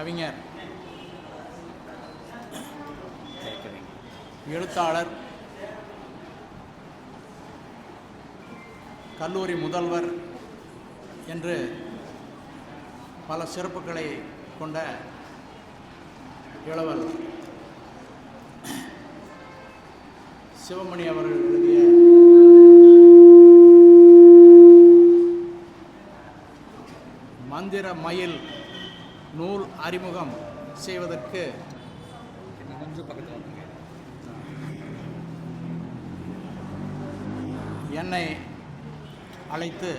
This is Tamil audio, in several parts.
கவிஞர். எழுத்தாளர். கல்லூரி முதல்வர் என்று பல சிறப்புகளை கொண்ட இளவல். சிவமணி அவர்கள் எழுதிய மந்திர மயில் நூல் அறிமுகம் செய்வதற்கு என்னை அழைத்து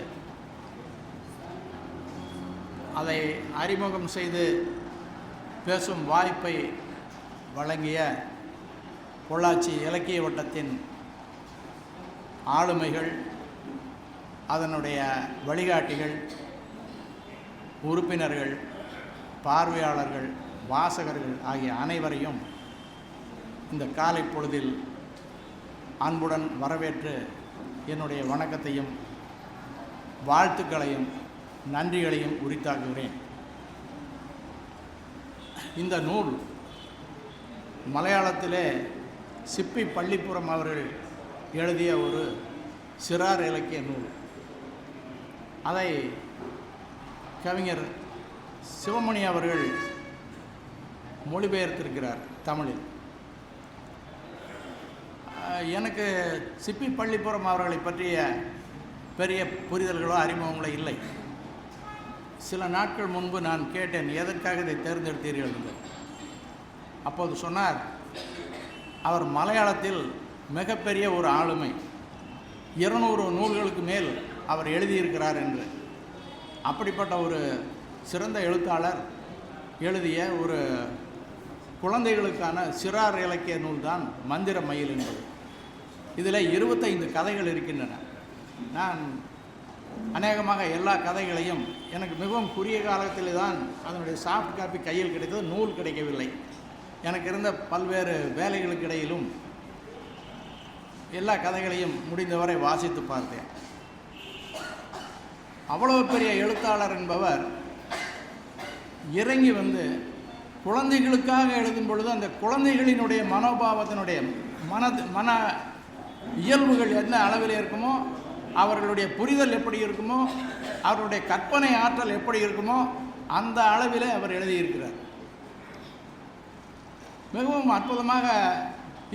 அதை அறிமுகம் செய்து பேசும் வாய்ப்பை வழங்கிய பொள்ளாச்சி இலக்கிய வட்டத்தின் ஆளுமைகள் அதனுடைய வழிகாட்டிகள் உறுப்பினர்கள் பார்வையாளர்கள் வாசகர்கள் ஆகிய அனைவரையும் இந்த காலை பொழுதில் அன்புடன் வரவேற்று என்னுடைய வணக்கத்தையும் வாழ்த்துக்களையும் நன்றிகளையும் உரித்தாக்குகிறேன். இந்த நூல் மலையாளத்திலே சிப்பி பள்ளிப்புறம் அவர்கள் எழுதிய ஒரு சிறார் இலக்கிய நூல். அதை கவிஞர் சிவமணி அவர்கள் மொழிபெயர்த்திருக்கிறார் தமிழில். எனக்கு சிப்பி பள்ளிப்புறம் அவர்களை பற்றிய பெரிய புரிதல்களோ அறிமுகங்களோ இல்லை. சில நாட்கள் முன்பு நான் கேட்டேன் எதற்காக இதை தேர்ந்தெடுத்தீர்கள்? என்று. அப்போது சொன்னார் அவர் மலையாளத்தில் மிகப்பெரிய ஒரு ஆளுமை. இருநூறு நூல்களுக்கு மேல் அவர் எழுதியிருக்கிறார் என்று. அப்படிப்பட்ட ஒரு சிறந்த எழுத்தாளர் எழுதிய ஒரு குழந்தைகளுக்கான சிறார் இலக்கிய நூல்தான் மந்திர மயில் என்பது. இதில் இருபத்தைந்து கதைகள் இருக்கின்றன. நான் அநேகமாக எல்லா கதைகளையும் எனக்கு மிகவும் குறுகிய காலத்தில் தான் அதனுடைய சாஃப்ட் காப்பி கையில் கிடைத்தது நூல் கிடைக்கவில்லை. எனக்கு இருந்த பல்வேறு வேலைகளுக்கு இடையிலும் எல்லா கதைகளையும் முடிந்தவரை வாசித்து பார்த்தேன். அவ்வளவு பெரிய எழுத்தாளர் என்பவர் இறங்கி வந்து குழந்தைகளுக்காக எழுதும் பொழுது அந்த குழந்தைகளினுடைய மனோபாவத்தினுடைய மன மன இயல்புகள் என்ன அளவில் இருக்குமோ அவர்களுடைய புரிதல் எப்படி இருக்குமோ அவருடைய கற்பனை ஆற்றல் எப்படி இருக்குமோ அந்த அளவிலே அவர் எழுதியிருக்கிறார். மிகவும் அற்புதமாக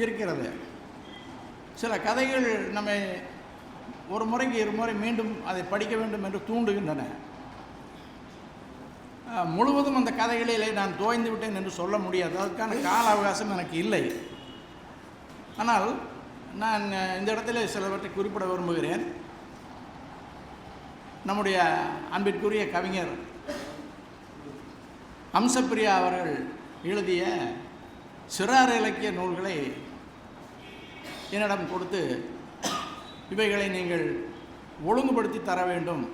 இருக்கிறது. சில கதைகள் நம்மை ஒரு முறைக்கு இரு முறை மீண்டும் அதை படிக்க வேண்டும் என்று தூண்டுகின்றன. முழுவதும் அந்த கதைகளிலே நான் தோய்ந்து விட்டேன் என்று சொல்ல முடியாது. அதற்கான கால அவகாசம் எனக்கு இல்லை. ஆனால் நான் இந்த இடத்துல சிலவற்றை குறிப்பிட விரும்புகிறேன். நம்முடைய அன்பிற்குரிய கவிஞர் அம்சப்பிரியா அவர்கள் எழுதிய சிறார் இலக்கிய நூல்களை என்னிடம் கொடுத்து இவைகளை நீங்கள் ஒழுங்குபடுத்தி தர வேண்டும்.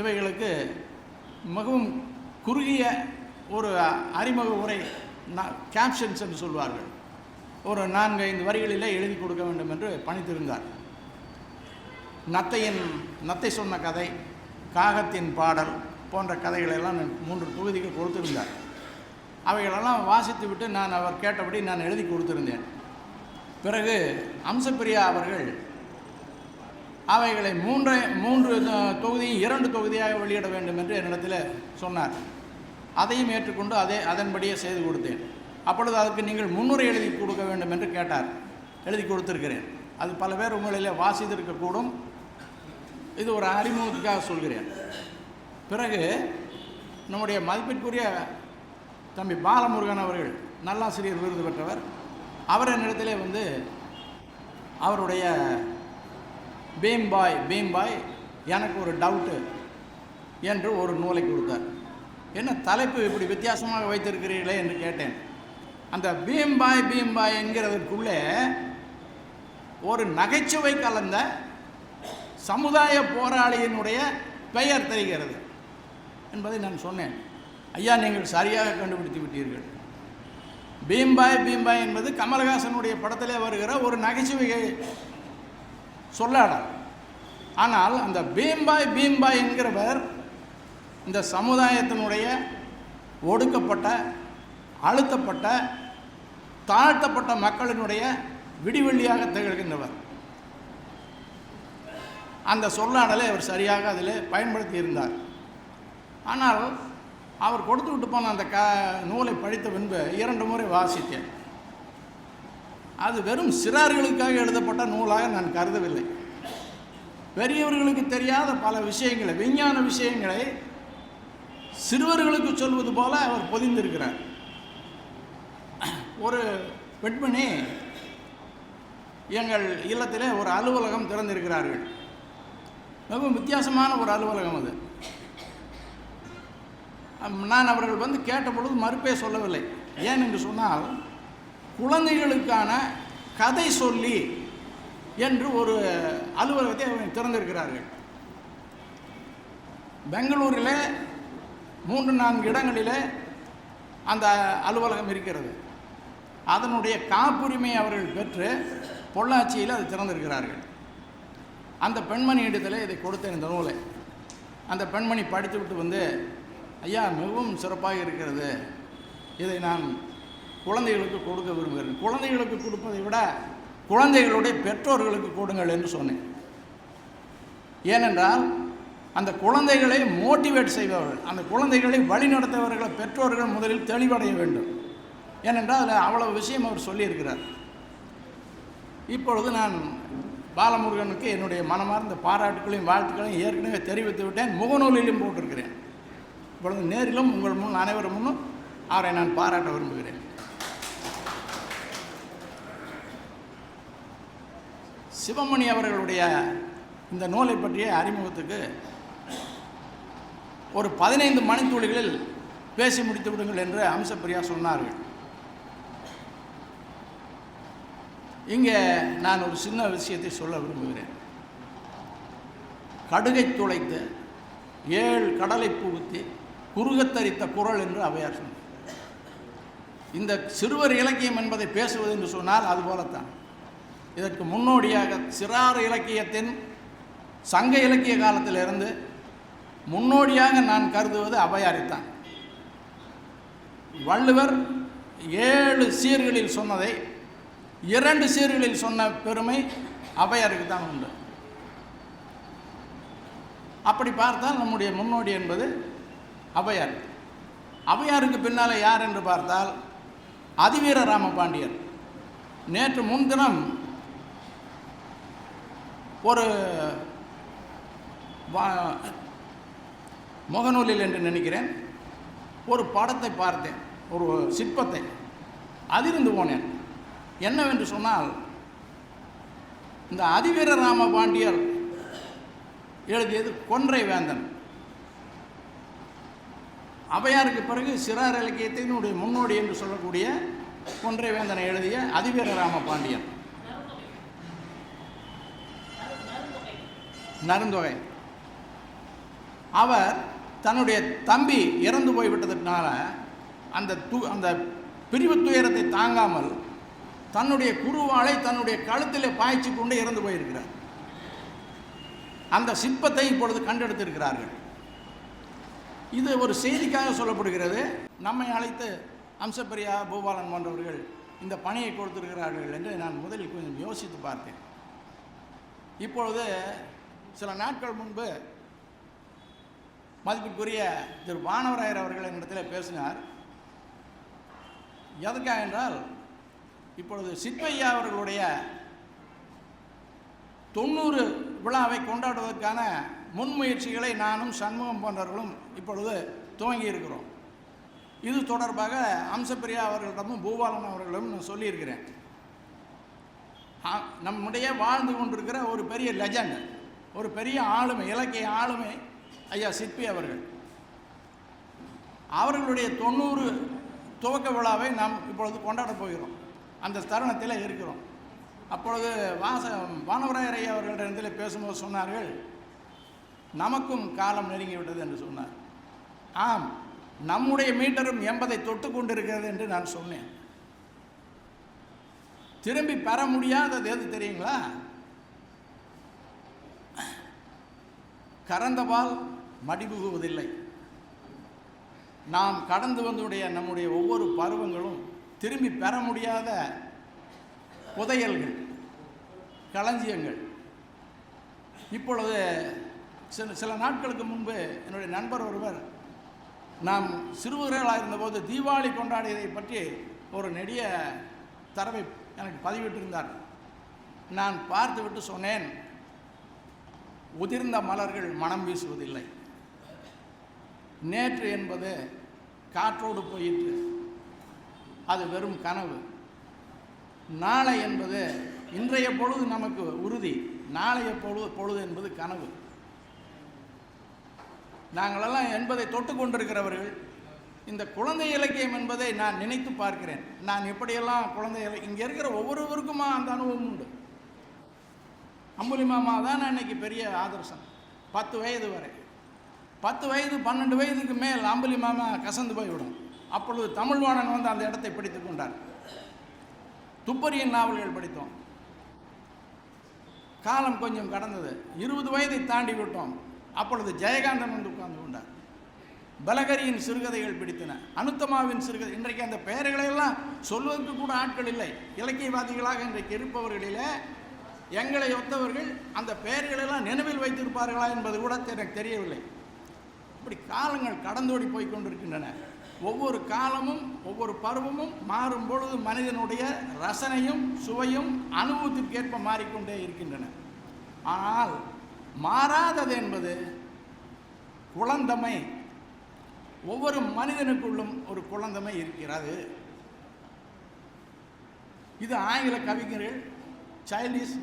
இவைகளுக்கு மிகவும் குறுகிய ஒரு அறிமுக உரை கேப்ஷன்ஸ் என்று சொல்வார்கள். ஒரு நான்கு ஐந்து வரிகளிலே எழுதி கொடுக்க வேண்டும் என்று பணித்திருந்தார். நத்தையின் நத்தை சொன்ன கதை காகத்தின் பாடல் போன்ற கதைகளெல்லாம் நான் மூன்று தொகுதிகள் கொடுத்திருந்தார். அவைகளெல்லாம் வாசித்து விட்டு நான் அவர் கேட்டபடி நான் எழுதி கொடுத்திருந்தேன். பிறகு அம்சப்பிரியா அவர்கள் அவைகளை மூன்றை மூன்று அஹ், தொகுதியும் இரண்டு தொகுதியாக வெளியிட வேண்டும் என்று என்னிடத்தில் சொன்னார். அதையும் ஏற்றுக்கொண்டு அதே அதன்படியே செய்து கொடுத்தேன். அப்பொழுது அதுக்கு நீங்கள் முன்னுரை எழுதி கொடுக்க வேண்டும் என்று கேட்டார். எழுதி கொடுத்திருக்கிறேன். அது பல பேர் உங்களிலே வாசித்திருக்கக்கூடும். இது ஒரு அறிமுகத்துக்காக சொல்கிறேன். பிறகு நம்முடைய மதிப்பிற்குரிய தம்பி பாலமுருகன் அவர்கள் நல்லாசிரியர் விருது பெற்றவர் அவர் என்னிடத்திலே வந்து அவருடைய பீம்பாய் பீம்பாய் எனக்கு ஒரு டவுட்டு என்று ஒரு நூலை கொடுத்தார். என்ன தலைப்பு இப்படி வித்தியாசமாக வைத்திருக்கிறீர்களே என்று கேட்டேன். அந்த பீம்பாய் பீம்பாய் என்கிறதற்குள்ளே ஒரு நகைச்சுவை கலந்த சமுதாய போராளியினுடைய பெயர் தெரிகிறது என்பதை நான் சொன்னேன். ஐயா நீங்கள் சரியாக கண்டுபிடித்து விட்டீர்கள். பீம்பாய் பீம்பாய் என்பது கமலஹாசனுடைய படத்திலே வருகிற ஒரு நகைச்சுவை சொல்லாட. ஆனால் அந்த பீம்பாய் பீம்பாய் என்கிறவர் இந்த சமுதாயத்தினுடைய ஒடுக்கப்பட்ட அழுத்தப்பட்ட தாழ்த்தப்பட்ட மக்களினுடைய விடிவெள்ளியாக திகழ்கின்றவர். அந்த சொல்லாடலை அவர் சரியாக அதில் பயன்படுத்தி இருந்தார் ஆனால் அவர் கொடுத்து விட்டு போன அந்த க நூலை படித்த பின்பு இரண்டு முறை வாசித்தேன். அது வெறும் சிறார்களுக்காக எழுதப்பட்ட நூலாக நான் கருதவில்லை. பெரியவர்களுக்கு தெரியாத பல விஷயங்களை விஞ்ஞான விஷயங்களை சிறுவர்களுக்கு சொல்வது போல அவர் பொதிந்திருக்கிறார். ஒரு பெண்மணி எங்கள் இல்லத்திலே ஒரு அலுவலகம் திறந்திருக்கிறார்கள். மிகவும் வித்தியாசமான ஒரு அலுவலகம் அது. நான் அவர்கள் வந்து கேட்ட பொழுது மறுப்பே சொல்லவில்லை. ஏன் என்று சொன்னால் குழந்தைகளுக்கான கதை சொல்லி என்று ஒரு அலுவலகத்தை அவங்க திறந்திருக்கிறார்கள். பெங்களூரில் மூன்று நான்கு இடங்களிலே அந்த அலுவலகம் இருக்கிறது. அதனுடைய காப்புரிமை அவர்கள் பெற்று பொள்ளாச்சியில் அது திறந்திருக்கிறார்கள். அந்த பெண்மணி இடத்துல இதை கொடுத்தேன் இந்த நூலை. அந்த பெண்மணி படித்து விட்டு வந்து ஐயா மிகவும் சிறப்பாக இருக்கிறது. இதை நான் குழந்தைகளுக்கு கொடுக்க விரும்புகிறேன். குழந்தைகளுக்கு கொடுப்பதை விட குழந்தைகளுடைய பெற்றோர்களுக்கு கொடுங்கள் என்று சொன்னேன். ஏனென்றால் அந்த குழந்தைகளை மோட்டிவேட் செய்பவர்கள் அந்த குழந்தைகளை வழிநடத்தவர்களை பெற்றோர்கள் முதலில் தெளிவடைய வேண்டும். ஏனென்றால் அதில் அவ்வளவு விஷயம் அவர் சொல்லியிருக்கிறார். இப்பொழுது நான் பாலமுருகனுக்கு என்னுடைய மனமார்ந்த பாராட்டுகளையும் வாழ்த்துக்களையும் ஏற்கனவே தெரிவித்து விட்டேன். முகநூலிலும் போட்டிருக்கிறேன். இப்பொழுது நேரிலும் உங்கள் முன் அனைவரும் முன்னும் அவரை நான் பாராட்ட விரும்புகிறேன். சிவமணி அவர்களுடைய இந்த நூலை பற்றிய அறிமுகத்துக்கு ஒரு பதினைந்து மணித்துளிகளில் பேசி முடித்து விடுங்கள் என்று அம்சப்பிரியா சொன்னார்கள். இங்கே நான் ஒரு சின்ன விஷயத்தை சொல்ல விரும்புகிறேன். கடுகை துளைத்து ஏழு கடலை புகுத்தி குறுகத்தரித்த குரல் என்று அவையார் சொன்னார். இந்த சிறுவர் இலக்கியம் என்பதை பேசுவது என்று சொன்னால் அதுபோலத்தான் இதற்கு முன்னோடியாக சிறார் இலக்கியத்தின் சங்க இலக்கிய காலத்திலிருந்து முன்னோடியாக நான் கருதுவது அவையாரைத்தான் வள்ளுவர் ஏழு சீர்களில் சொன்னதை இரண்டு சீர்களில் சொன்ன பெருமை அவையாருக்கு தான் உண்டு. அப்படி பார்த்தால் நம்முடைய முன்னோடி என்பது அவையார் அவையாருக்கு பின்னால் யார் என்று பார்த்தால் அதிவீர ராமபாண்டியர். நேற்று முன்தினம் ஒரு வா- முகநூலில் என்று நினைக்கிறேன். ஒரு படத்தை பார்த்தேன். ஒரு சிற்பத்தை. அதிர்ந்து போனேன். என்னவென்று சொன்னால் இந்த அதிவீர ராமபாண்டியர் எழுதியது கொன்றை வேந்தன். அவையாருக்கு பிறகு சிறார் இலக்கியத்தினுடைய முன்னோடி என்று சொல்லக்கூடிய கொன்றை வேந்தனை எழுதிய அதிவீர ராம பாண்டியன் நருந்தொகை. அவர் தன்னுடைய தம்பி இறந்து போய்விட்டதுனால அந்த து அந்த பிரிவு துயரத்தை தாங்காமல் தன்னுடைய குருவாளை தன்னுடைய கழுத்தில் பாய்ச்சி கொண்டு இறந்து போயிருக்கிறார். அந்த சிற்பத்தை இப்பொழுது கண்டெடுத்திருக்கிறார்கள். இது ஒரு செய்திக்காக சொல்லப்படுகிறது. நம்மை அழைத்து அம்சப்பிரியா பூபாலன் போன்றவர்கள் இந்த பணியை கொடுத்திருக்கிறார்கள் என்று நான் முதலில் கொஞ்சம் யோசித்து பார்த்தேன். இப்பொழுது சில நாட்கள் முன்பு மதிப்பிற்குரிய திரு வானவராயர் அவர்கள் என்னிடத்தில் பேசினார். எதற்காக என்றால் இப்பொழுது சிற்பையா அவர்களுடைய தொண்ணூறு விழாவை கொண்டாடுவதற்கான முன்முயற்சிகளை நானும் சண்முகம் போன்றவர்களும் இப்பொழுது துவங்கி இருக்கிறோம். இது தொடர்பாக அம்சப்பிரியா அவர்களிடமும் பூபாலன் அவர்களிடமும் நான் சொல்லியிருக்கிறேன். ஆ- நம்முடைய வாழ்ந்து கொண்டிருக்கிற ஒரு பெரிய லெஜண்ட். ஒரு பெரிய ஆளுமை இலக்கிய ஆளுமை ஐயா சிற்பி அவர்கள். அவர்களுடைய தொண்ணூறு துவக்க விழாவை நாம் இப்பொழுது கொண்டாடப் போகிறோம். அந்த தருணத்தில் இருக்கிறோம். அப்பொழுது வாச வானவராயர் ஐயா அவர்களிடத்தில் பேசும்போது சொன்னார்கள் நமக்கும் காலம் நெருங்கிவிட்டது என்று சொன்னார். ஆம் நம்முடைய மீட்டரும் எண்பதை தொட்டு கொண்டிருக்கிறது என்று நான் சொன்னேன். திரும்பி பெற முடியாதது எது தெரியுங்களா? கறந்தபால் மடிபுகுவதில்லை. நாம் கடந்து வந்துடைய நம்முடைய ஒவ்வொரு பருவங்களும் திரும்பி பெற முடியாத புதையல்கள் களஞ்சியங்கள். இப்பொழுது சில சில நாட்களுக்கு முன்பு என்னுடைய நண்பர் ஒருவர் நாம் சிறுவர்களாக இருந்தபோது தீபாவளி கொண்டாடியதை பற்றி ஒரு நெடிய தரவை எனக்கு பதிவிட்டிருந்தார். நான் பார்த்துவிட்டு சொன்னேன் உதிர்ந்த மலர்கள் மனம் வீசுவதில்லை. நேற்று என்பது காற்றோடு போயிற்று அது வெறும் கனவு. நாளை என்பது இன்றைய பொழுது நமக்கு உறுதி. நாளைய பொழுது பொழுது என்பது கனவு. நாங்களெல்லாம் என்பதை தொட்டு கொண்டிருக்கிறவர்கள் இந்த குழந்தை இலக்கியம் என்பதை நான் நினைத்து பார்க்கிறேன். நான் எப்படியெல்லாம் குழந்தை இலக்கியம் இங்கே இருக்கிற ஒவ்வொருவருக்குமா அந்த அனுபவம் உண்டு? அம்புலி மாமா தான் அன்னைக்கு பெரிய ஆதர்சம். பத்து வயது வரை. பத்து வயது பன்னெண்டு வயதுக்கு மேல் அம்புலி மாமா கசந்து போய்விடும் அப்பொழுது தமிழ்வாணன் வந்து அந்த இடத்தை பிடித்து கொண்டார். துப்பறியின் நாவல்கள் படித்தோம். காலம் கொஞ்சம் கடந்தது. இருபது வயதை தாண்டி விட்டோம். அப்பொழுது ஜெயகாந்தன் வந்து உட்கார்ந்து கொண்டார். பலகரியின் சிறுகதைகள் பிடித்தன. அனுத்தமாவின் சிறுகதை இன்றைக்கு அந்த பெயர்களை எல்லாம் சொல்வதற்கு கூட ஆட்கள் இல்லை. இலக்கியவாதிகளாக இன்றைக்கு இருப்பவர்களிலே எங்களை ஒத்தவர்கள் அந்த பெயர்களெல்லாம் நினைவில் வைத்திருப்பார்களா என்பது கூட எனக்கு தெரியவில்லை. இப்படி காலங்கள் கடந்தோடி போய் கொண்டிருக்கின்றன. ஒவ்வொரு காலமும் ஒவ்வொரு பருவமும் மாறும் பொழுது மனிதனுடைய ரசனையும் சுவையும் அனுபவத்திற்கேற்ப மாறிக்கொண்டே இருக்கின்றன. ஆனால் மாறாதது என்பது குழந்தமை. ஒவ்வொரு மனிதனுக்குள்ளும் ஒரு குழந்தமை இருக்கிறது. இது ஆங்கில கவிஞர்கள் சைல்டிஷ்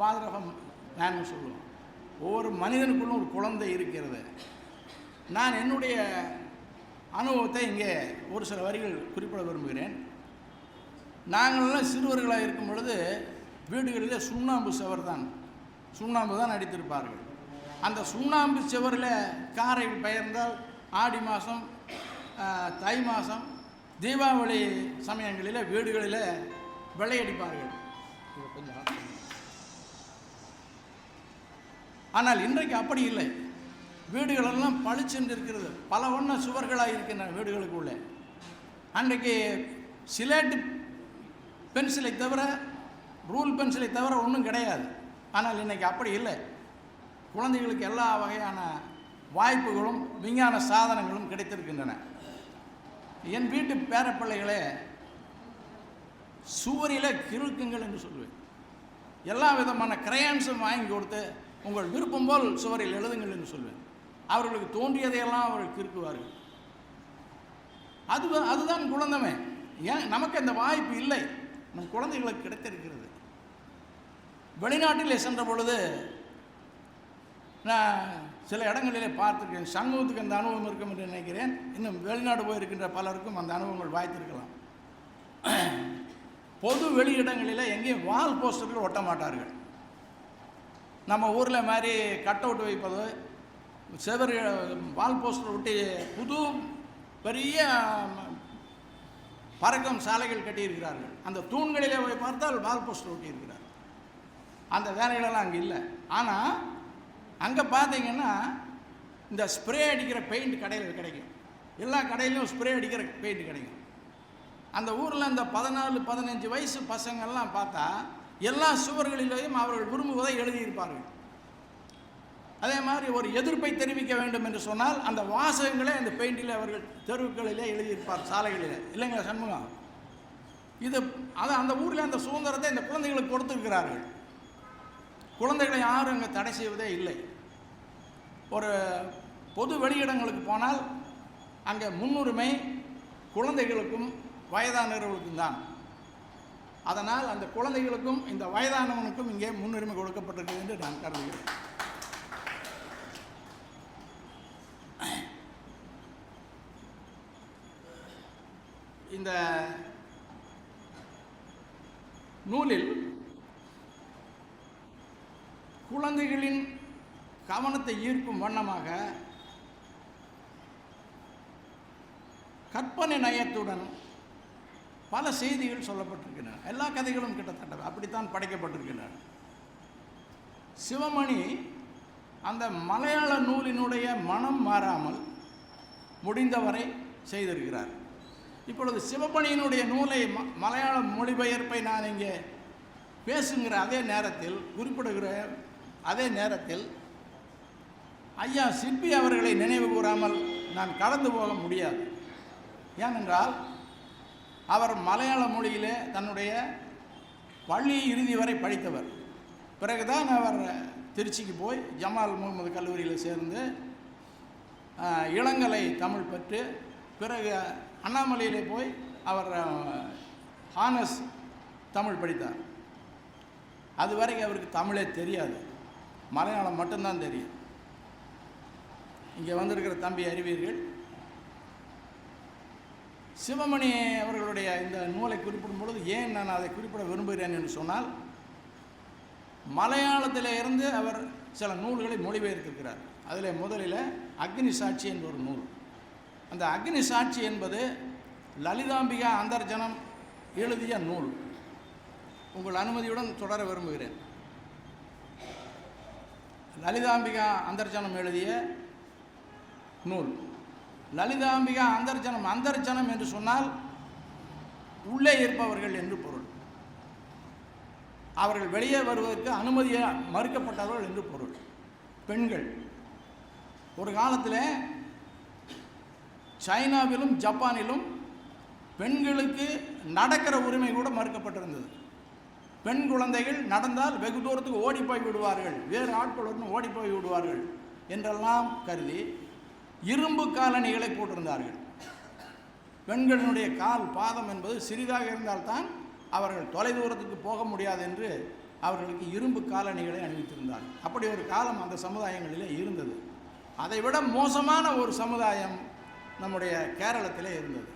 ஃபாதர் ஆஃப் மேன் சொல்லுவோம் ஒவ்வொரு மனிதனுக்குள்ளும் ஒரு குழந்தை இருக்கிறது. நான் என்னுடைய அனுபவத்தை இங்கே ஒரு சில வரிகள் குறிப்பிட விரும்புகிறேன். நாங்களெல்லாம் சிறுவர்களாக இருக்கும் பொழுது வீடுகளிலே சுண்ணாம்பு சுவர் தான். சுண்ணாம்பு தான் அடித்திருப்பார்கள். அந்த சுண்ணாம்பு சுவரில் காரை பெயர்ந்தால் ஆடி மாதம் தை மாதம் தீபாவளி சமயங்களில் வீடுகளில் வெள்ளையடிப்பார்கள் ஆனால் இன்றைக்கு அப்படி இல்லை. வீடுகளெல்லாம் பளிச்சென்று இருக்கிறது பல வண்ண சுவர்களாக இருக்கின்றன வீடுகளுக்குள்ளே. அன்றைக்கு சிலேட்டு பென்சிலை தவிர ரூல் பென்சிலை தவிர ஒன்றும் கிடையாது. ஆனால் இன்றைக்கி அப்படி இல்லை. குழந்தைகளுக்கு எல்லா வகையான வாய்ப்புகளும் விஞ்ஞான சாதனங்களும் கிடைத்திருக்கின்றன. என் வீட்டு பேரப்பிள்ளைகளே சுவரில் கிறுக்குங்கள் என்று சொல்லுவேன். எல்லா விதமான கிரையான்ஸும் வாங்கி கொடுத்து உங்கள் விருப்பம் போல் சுவரில் எழுதுங்கள் என்று சொல்வேன். அவர்களுக்கு தோன்றியதையெல்லாம் அவர்கள் கிறுக்குவார்கள் அது அதுதான் குழந்தமே. ஏன் நமக்கு அந்த வாய்ப்பு இல்லை. நம் குழந்தைகளுக்கு கிடைத்திருக்கிறது. வெளிநாட்டிலே சென்ற பொழுது நான் சில இடங்களிலே பார்த்துருக்கேன் சமூகத்துக்கு அந்த அனுபவம் இருக்கும் என்று நினைக்கிறேன். இன்னும் வெளிநாடு போயிருக்கின்ற பலருக்கும் அந்த அனுபவங்கள் வாய்த்திருக்கலாம். பொது வெளியிடங்களில் எங்கேயும் வால் போஸ்டர்கள் ஒட்ட மாட்டார்கள். நம்ம ஊரில் மாதிரி கட் அவுட் வைப்பது செவர் வால் போஸ்டர் ஒட்டி புது பெரிய பறக்கும் சாலைகள் கட்டியிருக்கிறார்கள். அந்த தூண்களிலே போய் பார்த்தால் வால் போஸ்டர் ஒட்டியிருக்கிறார். அந்த வேலைகளெல்லாம் அங்கே இல்லை. ஆனால் அங்கே பார்த்தீங்கன்னா இந்த ஸ்ப்ரே அடிக்கிற பெயிண்ட் கடையில் கிடைக்கும். எல்லா கடையிலையும் ஸ்ப்ரே அடிக்கிற பெயிண்ட் கிடைக்கும். அந்த ஊரில் இந்த பதினாலு பதினஞ்சு வயசு பசங்கள்லாம் பார்த்தா எல்லா சுவர்களிலேயும் அவர்கள் விரும்புவதை எழுதியிருப்பார்கள். அதே மாதிரி ஒரு எதிர்ப்பை தெரிவிக்க வேண்டும் என்று சொன்னால் அந்த வாசகங்களே அந்த பெயிண்டில் அவர்கள் தெருவுகளிலே எழுதியிருப்பார் சாலைகளில். இல்லைங்களா சண்முகம் இது அது அந்த ஊரில் அந்த சுதந்திரத்தை இந்த குழந்தைகளுக்கு கொடுத்துருக்கிறார்கள். குழந்தைகளை யாரும் அங்கே தடை செய்வதே இல்லை. ஒரு பொது வெளியிடங்களுக்கு போனால் அங்கே முன்னுரிமை குழந்தைகளுக்கும் வயதானவர்களுக்கும் தான். அதனால் அந்த குழந்தைகளுக்கும் இந்த வயதானவனுக்கும் இங்கே முன்னுரிமை கொடுக்கப்பட்டிருக்கிறது என்று நான் கருதுகிறேன். இந்த நூலில் குழந்தைகளின் கவனத்தை ஈர்க்கும் வண்ணமாக கற்பனை நயத்துடன் பல செய்திகள் சொல்லப்பட்டிருக்கின்றன. எல்லா கதைகளும் கிட்டத்தட்ட அப்படித்தான் படைக்கப்பட்டிருக்கின்றன. சிவமணி அந்த மலையாள நூலினுடைய மனம் மாறாமல் முடிந்தவரை செய்திருக்கிறார். இப்பொழுது சிவமணியினுடைய நூலை ம மலையாள மொழிபெயர்ப்பை நான் இங்கே பேசுங்கிற அதே நேரத்தில் குறிப்பிடுகிற அதே நேரத்தில் ஐயா சிற்பி அவர்களை நினைவு கூறாமல் நான் கடந்து போக முடியாது. ஏனென்றால் அவர் மலையாள மொழியிலே தன்னுடைய பள்ளி இறுதி வரை படித்தவர். பிறகுதான் அவர் திருச்சிக்கு போய் ஜமால் முகமது கல்லூரியில் சேர்ந்து இளங்கலை தமிழ் பெற்று பிறகு அண்ணாமலையிலே போய் அவர் ஹானஸ் தமிழ் படித்தார். அது வரைக்கும் அவருக்கு தமிழே தெரியாது. மலையாளம் மட்டும்தான் தெரியும். இங்கே வந்திருக்கிற தம்பி அறிவீர்கள். சிவமணி அவர்களுடைய இந்த நூலை குறிப்பிடும் பொழுது ஏன் நான் அதை குறிப்பிட விரும்புகிறேன் என்று சொன்னால் மலையாளத்தில் இருந்து அவர் சில நூல்களை மொழிபெயர்த்திருக்கிறார். அதில் முதலில் அக்னி சாட்சி என்ற ஒரு நூல். அந்த அக்னி சாட்சி என்பது லலிதாம்பிகா அந்தர்ஜனம் எழுதிய நூல். உங்கள் அனுமதியுடன் தொடர விரும்புகிறேன். லலிதாம்பிகா அந்தர்ஜனம் எழுதிய நூல். லலிதாம்பிகா அந்தர்ஜனம் அந்தர்ஜனம் என்று சொன்னால் உள்ளே இருப்பவர்கள் என்று பொருள். அவர்கள் வெளியே வருவதற்கு அனுமதியை மறுக்கப்பட்டவர்கள் என்று பொருள். பெண்கள். ஒரு காலத்தில் சைனாவிலும் ஜப்பானிலும் பெண்களுக்கு நடக்கிற உரிமை கூட மறுக்கப்பட்டிருந்தது. பெண் குழந்தைகள் நடந்தால் வெகு தூரத்துக்கு ஓடி போய் விடுவார்கள் வேறு ஆட்களுடன் ஓடி போய் விடுவார்கள் என்றெல்லாம் கருதி இரும்பு காலணிகளை போட்டிருந்தார்கள். பெண்களினுடைய கால் பாதம் என்பது சிறிதாக இருந்தால்தான் அவர்கள் தொலைதூரத்துக்கு போக முடியாது என்று அவர்களுக்கு இரும்பு காலணிகளை அணிவித்திருந்தார்கள் அப்படி ஒரு காலம் அந்த சமுதாயங்களிலே இருந்தது. அதைவிட மோசமான ஒரு சமுதாயம் நம்முடைய கேரளத்திலே இருந்தது.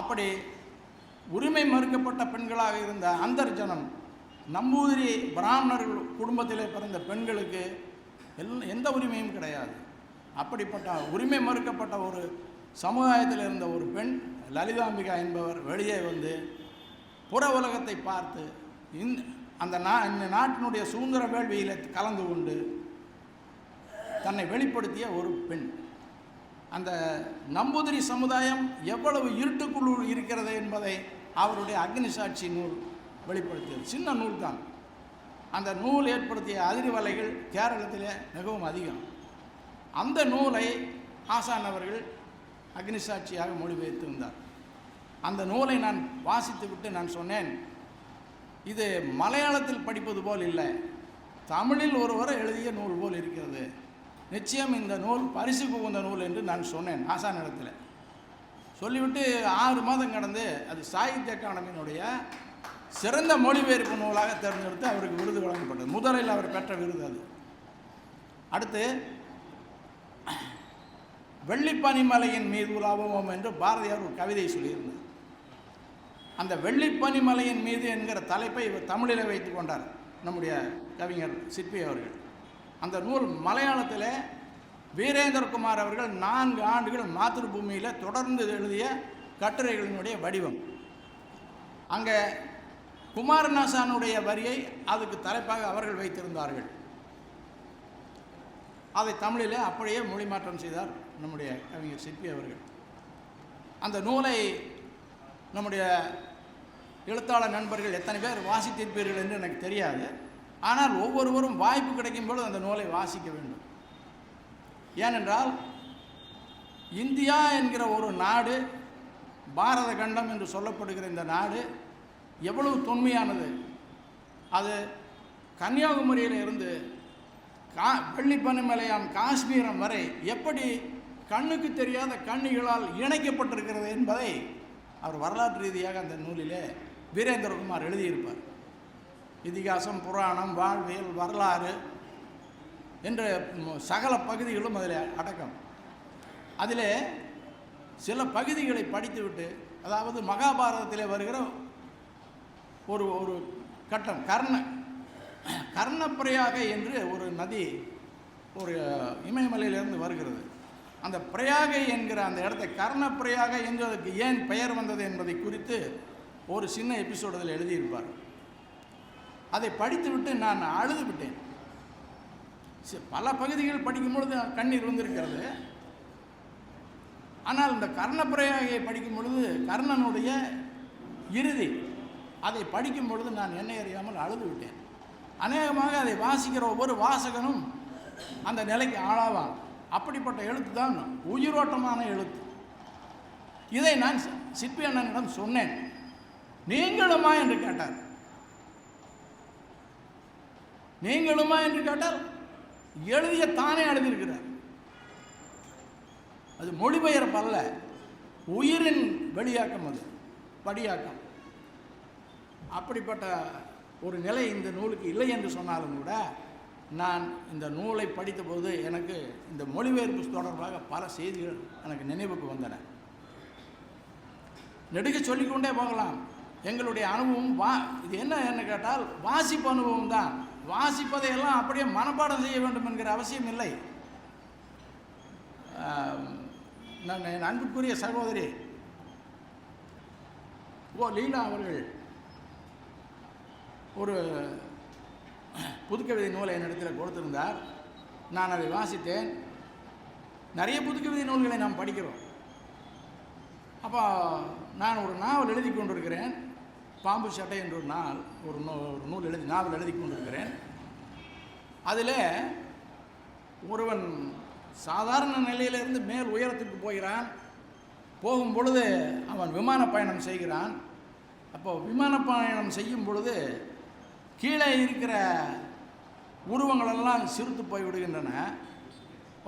அப்படி உரிமை மறுக்கப்பட்ட பெண்களாக இருந்த அந்தர்ஜனம் நம்பூதிரி பிராமணர்கள் குடும்பத்திலே பிறந்த பெண்களுக்கு எல் எந்த உரிமையும் கிடையாது. அப்படிப்பட்ட உரிமை மறுக்கப்பட்ட ஒரு சமுதாயத்தில் இருந்த ஒரு பெண் லலிதாம்பிகா என்பவர் வெளியே வந்து புற உலகத்தை பார்த்து இந்த அந்த நா இந்த நாட்டினுடைய சுதந்திர வேள்வியில் கலந்து கொண்டு தன்னை வெளிப்படுத்திய ஒரு பெண். அந்த நம்பூதிரி சமுதாயம் எவ்வளவு இருட்டுக்குள் இருக்கிறது என்பதை அவருடைய அக்னி சாட்சி நூல் வெளிப்படுத்தியது. சின்ன நூல் தான் அந்த நூல் ஏற்படுத்திய அதிர்வலைகள் கேரளத்தில் மிகவும் அதிகம். அந்த நூலை ஆசான் அவர்கள் அக்னி சாட்சியாக மொழிபெயர்த்திருந்தார் அந்த நூலை நான் வாசித்து விட்டு நான் சொன்னேன் இது மலையாளத்தில் படிப்பது போல் இல்லை தமிழில் ஒருவர் எழுதிய நூல் போல் இருக்கிறது. நிச்சயம் இந்த நூல் பரிசு புகுந்த நூல் என்று நான் சொன்னேன் ஆசான் இடத்துல. சொல்லிவிட்டு ஆறு மாதம் கடந்து அது சாகித்ய அகாடமியினுடைய சிறந்த மொழிபெயர்ப்பு நூலாக தேர்ந்தெடுத்து அவருக்கு விருது வழங்கப்பட்டது. முதலில் அவர் பெற்ற விருது அது. அடுத்து வெள்ளிப்பனிமலையின் மீது உலாவுவோம் என்று பாரதியார் ஒரு கவிதை சொல்லியிருந்தார். அந்த வெள்ளிப்பனிமலையின் மீது என்கிற தலைப்பை இவர் தமிழில் வைத்து கொண்டார். நம்முடைய கவிஞர் சிற்பி அவர்கள். அந்த நூல் மலையாளத்தில் வீரேந்திரகுமார் அவர்கள் நான்கு ஆண்டுகள் மாத்திருபூமியில் தொடர்ந்து எழுதிய கட்டுரைகளினுடைய வடிவம். அங்கே குமாரநாசானுடைய வரியை அதுக்கு தலைப்பாக அவர்கள் வைத்திருந்தார்கள். அதை தமிழில் அப்படியே மொழிமாற்றம் செய்தார் நம்முடைய கவிஞர் சிற்பி அவர்கள். அந்த நூலை நம்முடைய எழுத்தாளர் நண்பர்கள் எத்தனை பேர் வாசித்திருப்பீர்கள் என்று எனக்கு தெரியாது. ஆனால் ஒவ்வொருவரும் வாய்ப்பு கிடைக்கும் பொழுது அந்த நூலை வாசிக்க வேண்டும். ஏனென்றால் இந்தியா என்கிற ஒரு நாடு பாரத கண்டம் என்று சொல்லப்படுகிற இந்த நாடு எவ்வளவு தொன்மையானது. அது கன்னியாகுமரியில் இருந்து கா வெள்ளிப்பனிமலையாம் காஷ்மீரம் வரை எப்படி கண்ணுக்கு தெரியாத கண்ணிகளால் இணைக்கப்பட்டிருக்கிறது என்பதை அவர் வரலாற்று ரீதியாக அந்த நூலிலே வீரேந்திரகுமார் எழுதியிருப்பார். இதிகாசம் புராணம் வாழ்வியல் வரலாறு என்ற சகல பகுதிகளும் அதில் அடக்கம். அதில் சில பகுதிகளை படித்துவிட்டு அதாவது மகாபாரதத்தில் வருகிற ஒரு ஒரு கட்டம் கர்ண கர்ணப்பிரயாக என்று ஒரு நதி ஒரு இமயமலையிலிருந்து வருகிறது. அந்த பிரயாகை என்கிற அந்த இடத்தை கர்ணப்பிரயாக என்று அதுக்கு ஏன் பெயர் வந்தது என்பதை குறித்து ஒரு சின்ன எபிசோடு அதில் எழுதியிருப்பார். அதை படித்துவிட்டு நான் அழுது விட்டேன். பல பகுதிகள் படிக்கும்பொழுது கண்ணீர் வந்திருக்கிறது ஆனால் இந்த கர்ணப்பிரயாகையை படிக்கும் பொழுது கர்ணனுடைய இறுதி அதை படிக்கும் பொழுது நான் என்னை அறியாமல் அழுது விட்டேன். அநேகமாக அதை வாசிக்கிற ஒவ்வொரு வாசகனும் அந்த நிலைக்கு ஆளாவான் அப்படிப்பட்ட எழுத்து தான் உயிரோட்டமான எழுத்து. இதை நான் சிற்பி அண்ணனிடம் சொன்னேன். நீங்களுமா என்று கேட்டார். நீங்களுமா என்று கேட்டால் எழுதிய தானே எழுதியிருக்கிறார். அது மொழிபெயர்ப்பல்ல உயிரின் வெளியாக்கம் அது படியாக்கம். அப்படிப்பட்ட ஒரு நிலை இந்த நூலுக்கு இல்லை என்று சொன்னாலும் கூட நான் இந்த நூலை படித்தபோது எனக்கு இந்த மொழிபெயர்ப்பு தொடர்பாக பல செய்திகள் எனக்கு நினைவுக்கு வந்தன. நெடுக சொல்லிக்கொண்டே போகலாம். எங்களுடைய அனுபவம் வா இது என்ன என்ன கேட்டால் வாசிப்பு அனுபவம் தான். வாசிப்பதையெல்லாம் அப்படியே மனப்பாடம் செய்ய வேண்டும் என்கிற அவசியம் இல்லை. நான் என் அன்புக்குரிய சகோதரி ஓ லீலா அவர்கள் ஒரு புதுக்கவிதை நூலை என்னிடத்தில் கொடுத்திருந்தார். நான் அதை வாசித்தேன். நிறைய புதுக்கவிதை நூல்களை நாம் படிக்கிறோம். அப்போ நான் ஒரு நாவல் எழுதி கொண்டிருக்கிறேன். பாம்பு சட்டை என்ற ஒரு நாள் ஒரு நூ ஒரு நூல் எழுதி நாவல் எழுதி கொண்டிருக்கிறேன். அதில் ஒருவன் சாதாரண நிலையிலிருந்து மேல் உயரத்துக்கு போகிறான். போகும் பொழுது அவன் விமான பயணம் செய்கிறான். அப்போ விமான பயணம் செய்யும் பொழுது கீழே இருக்கிற உருவங்களெல்லாம் சிறுத்து போய் விடுகின்றன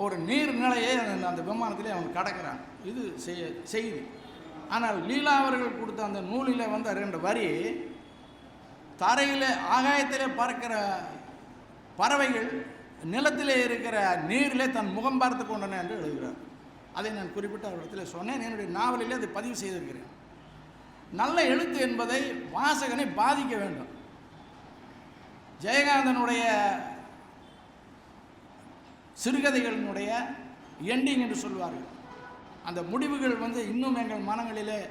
ஒரு நீர்நிலையை அந்த அந்த விமானத்திலே அவன் கடக்கிறான். இது செய்ய செய்தி. ஆனால் லீலா அவர்கள் கொடுத்த அந்த நூலில் வந்த ரெண்டு வரி தரையில் ஆகாயத்திலே பறக்கிற பறவைகள் நிலத்திலே இருக்கிற நீரிலே தன் முகம் பார்த்து கொண்டன என்று எழுதுகிறார். அதை நான் குறிப்பிட்ட அவரிடத்தில் சொன்னேன். என்னுடைய நாவலிலே அதை பதிவு செய்திருக்கிறேன். நல்ல எழுத்து என்பதை வாசகனை பாதிக்க வேண்டும். ஜெயகாந்தனுடைய சிறுகதைகளினுடைய எண்டிங் என்று சொல்வார்கள். அந்த முடிவுகள் வந்து இன்னும் எங்கள் மனங்களிலே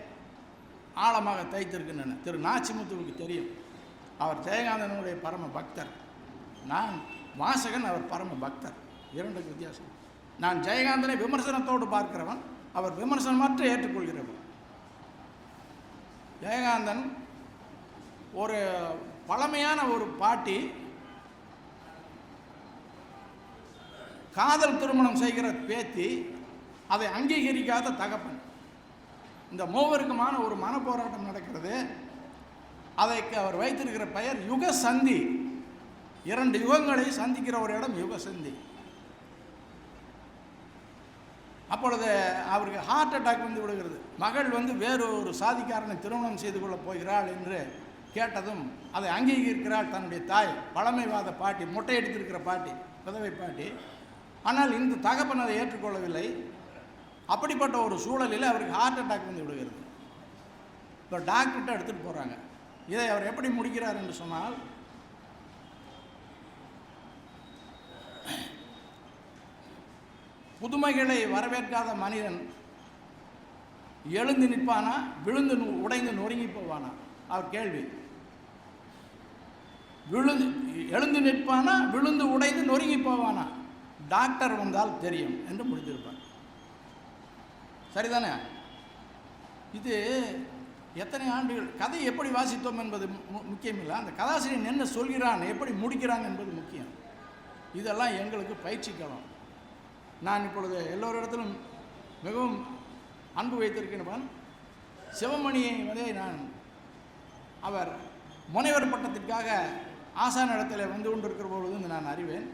ஆழமாக தைத்திருக்கின்றன திரு நாச்சிமுத்துவுக்கு தெரியும். அவர் ஜெயகாந்தனுடைய பரம பக்தர். நான் வாசகன் அவர் பரம பக்தர். இரண்டுக்கு வித்தியாசம். நான் ஜெயகாந்தனை விமர்சனத்தோடு பார்க்கிறவன் அவர் விமர்சனமற்று ஏற்றுக்கொள்கிறவன். ஜெயகாந்தன் ஒரு பழமையான ஒரு பாட்டி காதல் திருமணம் செய்கிற பேத்தி அதை அங்கீகரிக்காத தகப்பன். இந்த மூவருக்குமான ஒரு மனப்போராட்டம் நடக்கிறது. அதைக்கு அவர் வைத்திருக்கிற பெயர் யுக சந்தி இரண்டு யுகங்களை சந்திக்கிற ஒரு இடம் யுக சந்தி அப்பொழுது அவருக்கு ஹார்ட் அட்டாக் வந்து விடுகிறது. மகள் வந்து வேறு ஒரு சாதிக்காரனை திருமணம் செய்து கொள்ளப் போகிறாள் என்று கேட்டதும் அதை அங்கீகரிக்கிறாள் தன்னுடைய தாய். பழமைவாத பாட்டி மொட்டை எடுத்திருக்கிற பாட்டி விதவை பாட்டி. ஆனால் இந்த தகப்பன் அதை ஏற்றுக்கொள்ளவில்லை. அப்படிப்பட்ட ஒரு சூழலில் அவருக்கு ஹார்ட் அட்டாக் வந்து விடுகிறது. இப்போ டாக்டர்கிட்ட எடுத்துகிட்டு போகிறாங்க இதை அவர் எப்படி முடிக்கிறார் என்று சொன்னால் புதுமைகளை வரவேற்காத மனிதன் எழுந்து நிற்பானா விழுந்து நு- உடைந்து நொறுங்கி போவானா? அவர் கேள்வி. விழுந்து எழுந்து நிற்பானா? விழுந்து உடைந்து நொறுங்கி போவானா? டாக்டர் வந்தால் தெரியும் என்று முடித்திருப்பார் சரிதானே? இது எத்தனை ஆண்டுகள் கதை எப்படி வாசித்தோம் என்பது மு- முக்கியமில்லை. அந்த கதாசிரியன் என்ன சொல்கிறான் எப்படி முடிக்கிறான் என்பது முக்கியம். இதெல்லாம் எங்களுக்கு பயிற்சிக்கலாம். நான் இப்பொழுது எல்லோரிடத்திலும் மிகவும் அன்பு வைத்திருக்கிறவன் சிவமணியை வந்து நான். அவர் முனைவர் பட்டத்திற்காக ஆசான இடத்துல வந்து கொண்டிருக்கிற பொழுது நான் அறிவேன்.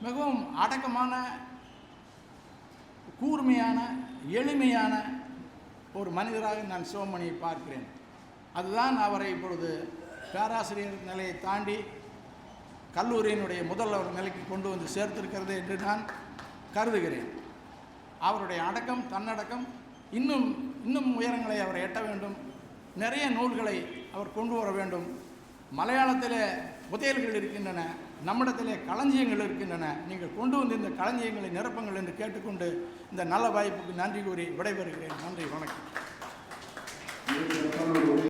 மிகவும் அடக்கமான கூர்மையான எளிமையான ஒரு மனிதராக நான் சிவமணியை பார்க்கிறேன். அதுதான் அவரை இப்பொழுது பேராசிரியர் நிலையை தாண்டி கல்லூரியினுடைய முதல்வர் நிலைக்கு கொண்டு வந்து சேர்த்திருக்கிறது என்று நான் கருதுகிறேன். அவருடைய அடக்கம் தன்னடக்கம் இன்னும் இன்னும் உயரங்களை அவர் எட்ட வேண்டும். நிறைய நூல்களை அவர் கொண்டு வர வேண்டும். மலையாளத்தில் புதையல்கள் இருக்கின்றன நம்மிடத்திலே களஞ்சியங்கள் இருக்கின்றன. நீங்கள் கொண்டு வந்து இந்த களஞ்சியங்களை நிரப்புங்கள் என்று கேட்டுக்கொண்டு இந்த நல்ல வாய்ப்புக்கு நன்றி கூறி விடைபெறுகிறேன். நன்றி வணக்கம்.